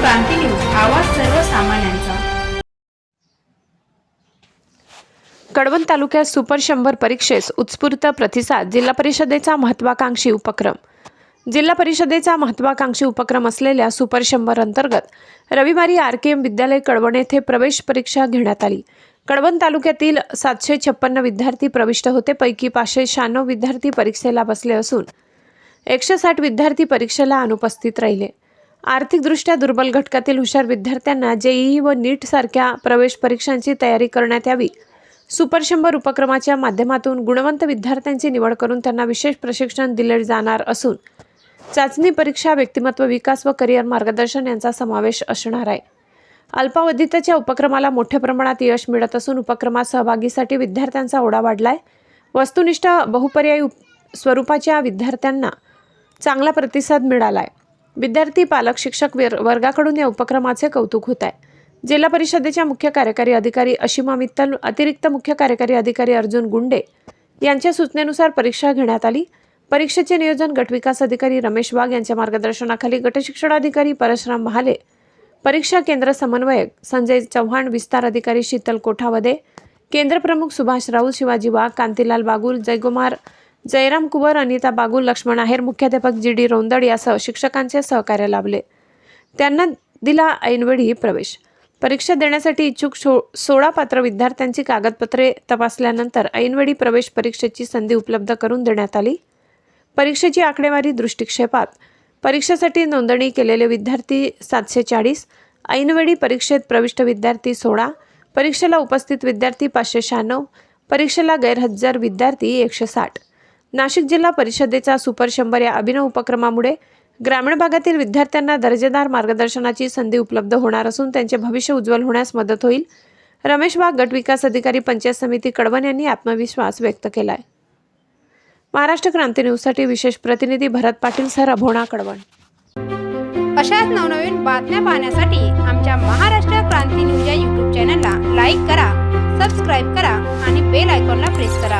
क्रांती news आवाज सर्वसामान्यांचा. कडवण तालुक्यात सुपर शंभर परीक्षेस उत्स्फूर्त प्रतिसाद जिल्हा परिषदेचा महत्वाकांक्षी उपक्रम. जिल्हा परिषदेचा महत्वाकांक्षी उपक्रम असलेल्या सुपर शंभर अंतर्गत रविवारी आर के एम विद्यालय कळवण येथे प्रवेश परीक्षा घेण्यात आली. कळवण तालुक्यातील सातशे छप्पन्न विद्यार्थी प्रविष्ट होते पैकी पाचशे शहाण्णव विद्यार्थी परीक्षेला बसले असून एकशे साठ विद्यार्थी परीक्षेला अनुपस्थित राहिले. आर्थिकदृष्ट्या दुर्बल घटकातील हुशार विद्यार्थ्यांना जेईई व नीट सारख्या प्रवेश परीक्षांची तयारी करण्यात यावी. सुपर शंभर उपक्रमाच्या माध्यमातून गुणवंत विद्यार्थ्यांची निवड करून त्यांना विशेष प्रशिक्षण दिले जाणार असून चाचणी परीक्षा व्यक्तिमत्व विकास व करिअर मार्गदर्शन यांचा समावेश असणार आहे. अल्पावधीतच्या उपक्रमाला मोठ्या प्रमाणात यश मिळत असून उपक्रमात सहभागीसाठी विद्यार्थ्यांचा ओढा वाढलाय. वस्तुनिष्ठ बहुपर्यायी उप- स्वरूपाच्या विद्यार्थ्यांना चांगला प्रतिसाद मिळाला आहे विद्यार्थी पालक शिक्षक वर- वर्गाकडून या उपक्रमाचे कौतुक होत आहे. जिल्हा परिषदेच्या मुख्य कार्यकारी अधिकारी अशिमा मित्तल अतिरिक्त मुख्य कार्यकारी अधिकारी अर्जुन गुंडे यांच्या सूचनेनुसार परीक्षा घेण्यात आली. परीक्षेचे नियोजन गटविकास अधिकारी रमेश वाघ यांच्या मार्गदर्शनाखाली गटशिक्षणाधिकारी परशुराम महाले परीक्षा केंद्र समन्वयक संजय चव्हाण विस्तार अधिकारी शीतल कोठावदे केंद्रप्रमुख सुभाष राऊत शिवाजी वाघ कांतीलाल बागुल जयकुमार जयराम कुवर अनिता बागुल लक्ष्मण आहेर मुख्याध्यापक जी डी रोंदड यासह शिक्षकांचे सहकार्य लाभले. त्यांना दिला ऐनवेळी प्रवेश. परीक्षा देण्यासाठी इच्छुक शो सोळा पात्र विद्यार्थ्यांची कागदपत्रे तपासल्यानंतर ऐनवेळी प्रवेश परीक्षेची संधी उपलब्ध करून देण्यात आली. परीक्षेची आकडेवारी दृष्टिक्षेपात परीक्षेसाठी नोंदणी केलेले विद्यार्थी सातशे चाळीस ऐनवेळी परीक्षेत प्रविष्ट विद्यार्थी सोळा परीक्षेला उपस्थित विद्यार्थी पाचशे शहाण्णव परीक्षेला गैरहजर विद्यार्थी एकशे साठ. नाशिक जिल्हा परिषदेचा सुपर शंभर या अभिनव उपक्रमामुळे ग्रामीण भागातील विद्यार्थ्यांना दर्जेदार मार्गदर्शनाची संधी उपलब्ध होणार असून त्यांचे भविष्य उज्ज्वल होण्यास मदत होईल. रमेश वाघ गट विकास अधिकारी पंचायत समिती कडवण यांनी आत्मविश्वास व्यक्त केला आहे महाराष्ट्र क्रांती न्यूजसाठी विशेष प्रतिनिधी भरत पाटील सर अभोणा कडवण अशाच नवनवीन बातम्या पाहण्यासाठी आमच्या महाराष्ट्र क्रांती न्यूज या यूट्यूब चॅनलला लाईक करा सबस्क्राईब करा आणि बेल आयकॉनला प्रेस करा.